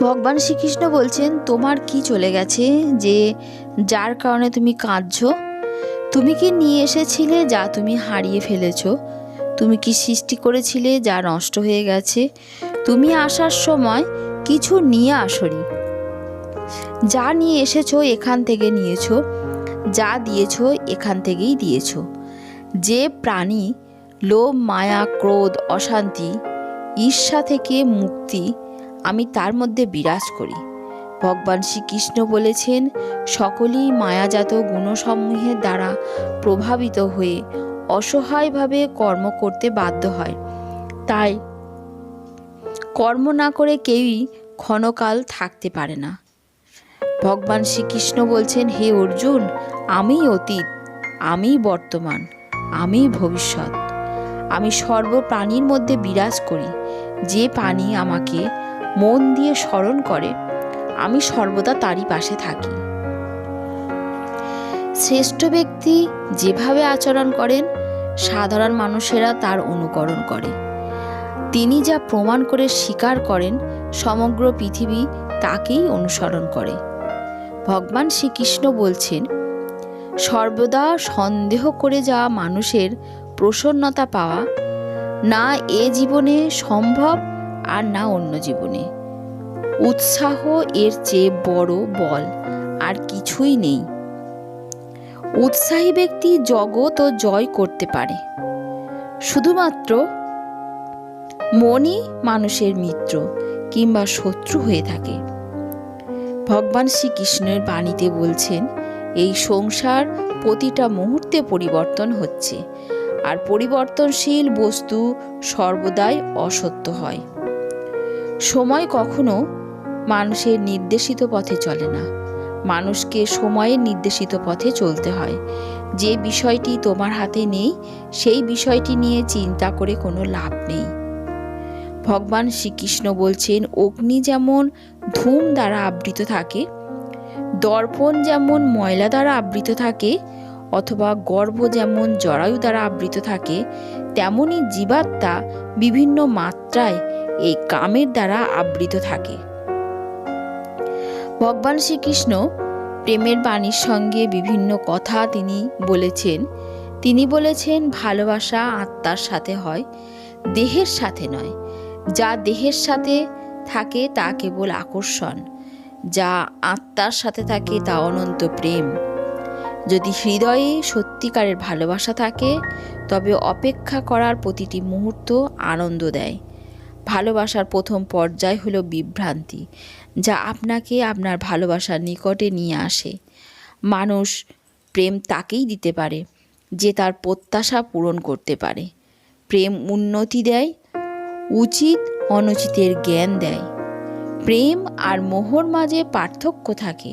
ভগবান শ্রীকৃষ্ণ বলছেন, তোমার কি চলে গেছে? যে যার কারণে তুমি কাঁদছো? তুমি কি নিয়ে এসেছিলে যা তুমি হারিয়ে ফেলেছো? তুমি কি সৃষ্টি করেছিলে যা নষ্ট হয়ে গেছে? তুমি আসার সময় কিছু নিয়ে আসনি। যা নিয়ে এসেছ এখান থেকে নিয়েছো, যা দিয়েছ এখান থেকেই দিয়েছ। যে প্রাণী লোভ, মায়া, ক্রোধ, অশান্তি, ঈর্ষা থেকে মুক্তি আমি তার মধ্যে বিরাজ করি। ভগবান শ্রীকৃষ্ণ বলেছেন, সকলেই মায়াজাত গুণসমূহের দ্বারা প্রভাবিত হয়ে অসহায়ভাবে কর্ম করতে বাধ্য হয়। তাই কর্ম না করে কেউই ক্ষণকাল থাকতে পারে না। ভগবান শ্রীকৃষ্ণ বলছেন, হে অর্জুন আমি অতীত আমি বর্তমান আমি ভবিষ্যৎ। আমি সর্বপ্রাণীর মধ্যে বিরাজ করি। যে প্রাণী আমাকে মন দিয়ে স্মরণ করে, আমি সর্বদা তারই পাশে থাকি। শ্রেষ্ঠ ব্যক্তি যেভাবে আচরণ করেন, সাধারণ মানুষেরা তার অনুকরণ করে। তিনি যা প্রমাণ করে স্বীকার করেন, সমগ্র পৃথিবী তাকেই অনুসরণ করে। ভগবান শ্রীকৃষ্ণ বলছেন, সর্বদা সন্দেহ করে যাওয়া মানুষের প্রসন্নতা পাওয়া, না এ জীবনে সম্ভব আর না অন্য জীবনে। উৎসাহ এর চেয়ে বড় বল আর কিছুই নেই। উৎসাহী ব্যক্তি জগৎ ও জয় করতে পারে। শুধুমাত্র মনই মানুষের মিত্র কিংবা শত্রু হয়ে থাকে। ভগবান শ্রীকৃষ্ণের বাণীতে বলছেন, এই সংসার প্রতিটা মুহূর্তে পরিবর্তন হচ্ছে, আর পরিবর্তনশীল বস্তু সর্বদাই অসত্য হয়। সময় কখনো মানুষের নির্দেশিত পথে চলে না। মানুষকে সময়ের নির্দেশিত পথে চলতে হয়। যে বিষয়টি তোমার হাতে নেই, সেই বিষয়টি নিয়ে চিন্তা করে কোনো লাভ নেই। ভগবান শ্রীকৃষ্ণ বলছেন, অগ্নি যেমন ধূম দ্বারা আবৃত থাকে, দর্পণ যেমন ময়লা দ্বারা আবৃত থাকে, অথবা গর্ভ যেমন জরায়ু দ্বারা আবৃত থাকে, তেমনি জীবাত্মা বিভিন্ন মাত্রায় এই কামের দ্বারা আবৃত থাকে। ভগবান শ্রীকৃষ্ণ প্রেমের বাণীর সঙ্গে বিভিন্ন কথা তিনি বলেছেন। তিনি বলেছেন, ভালোবাসা আত্মার সাথে হয়, দেহের সাথে নয়। যা দেহের সাথে থাকে তা কেবল আকর্ষণ। যা আত্মার সাথে থাকে তা অনন্ত প্রেম। যদি হৃদয়ে সত্যিকারের ভালোবাসা থাকে, তবে অপেক্ষা করার প্রতিটি মুহূর্ত আনন্দ দেয়। ভালোবাসার প্রথম পর্যায় হলো বিভ্রান্তি, যা আপনাকে আপনার ভালোবাসার নিকটে নিয়ে আসে। মানুষ প্রেম তাকেই দিতে পারে, যে তার প্রত্যাশা পূরণ করতে পারে। প্রেম উন্নতি দেয়, উচিত অনুচিতের জ্ঞান দেয়। প্রেম আর মোহর মাঝে পার্থক্য থাকে,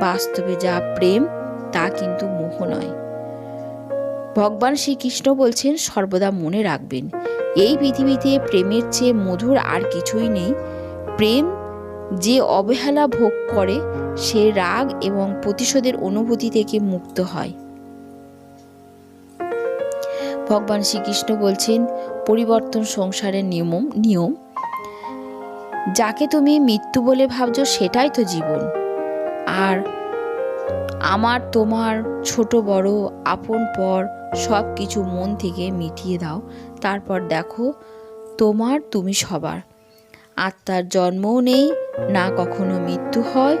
বাস্তবে যা প্রেম, তা কিন্তু মোহ নয়। ভগবান শ্রীকৃষ্ণ বলছেন, সর্বদা মনে রাখবেন এই পৃথিবীতে প্রেমের চেয়ে মধুর আর কিছুই নেই। প্রেম যে অবহেলা ভোগ করে, সে রাগ এবং প্রতিশোধের অনুভূতি থেকে মুক্ত হয়। ভগবান শ্রীকৃষ্ণ বলছেন, পরিবর্তন সংসারের নিয়ম নিয়ম। যাকে তুমি মৃত্যু বলে ভাবছ, সেটাই তো জীবন। আর আমার, তোমার, ছোট, বড়, আপন, পর সব কিছু মন থেকে মিটিয়ে দাও। তারপর দেখো, তোমার তুমি সবার। আত্মার জন্মও নেই, না কখনো মৃত্যু হয়,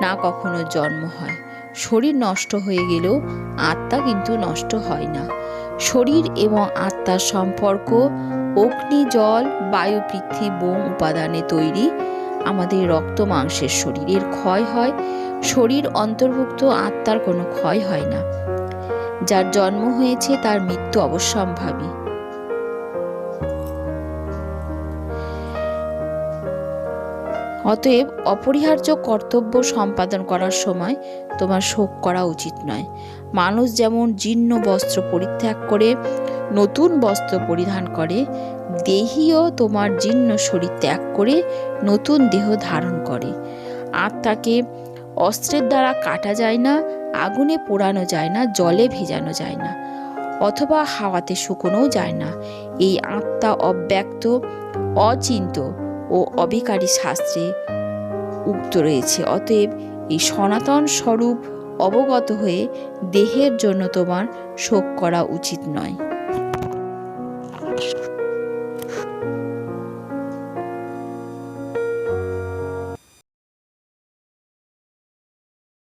না কখনো জন্ম হয়। শরীর নষ্ট হয়ে গেলেও আত্মা কিন্তু নষ্ট হয় না। শরীর এবং আত্মার সম্পর্ক, অগ্নি, জল, বায়ু, পৃথ্বী, বোম উপাদানে তৈরি। আমাদের রক্ত মাংসের শরীরের ক্ষয় হয়। শরীর অন্তর্ভুক্ত আত্মার কোনো ক্ষয় হয় না। যার জন্ম হয়েছে তার মৃত্যু অবশ্যম্ভাবী। অতএব অপরিহার্য কর্তব্য সম্পাদন করার সময় তোমার শোক করা উচিত নয়। মানুষ যেমন জীর্ণ বস্ত্র পরিত্যাগ করে, নতুন বস্ত্র পরিধান করে, দেহিও তোমার জীর্ণ শরীর ত্যাগ করে, নতুন দেহ ধারণ করে। আত্মাকে অস্ত্রের দ্বারা কাটা যায় না, আগুনে পোড়ানো যায় না, জলে ভেজানো যায় না, অথবা হাওয়াতে শুকোনোও যায় না। এই আত্মা অব্যক্ত অচিন্ত ও অবিকারী শাস্ত্রে উক্ত রয়েছে। অতএব এই সনাতন স্বরূপ অবগত হয়ে দেহের জন্য তোমার শোক করা উচিত নয়।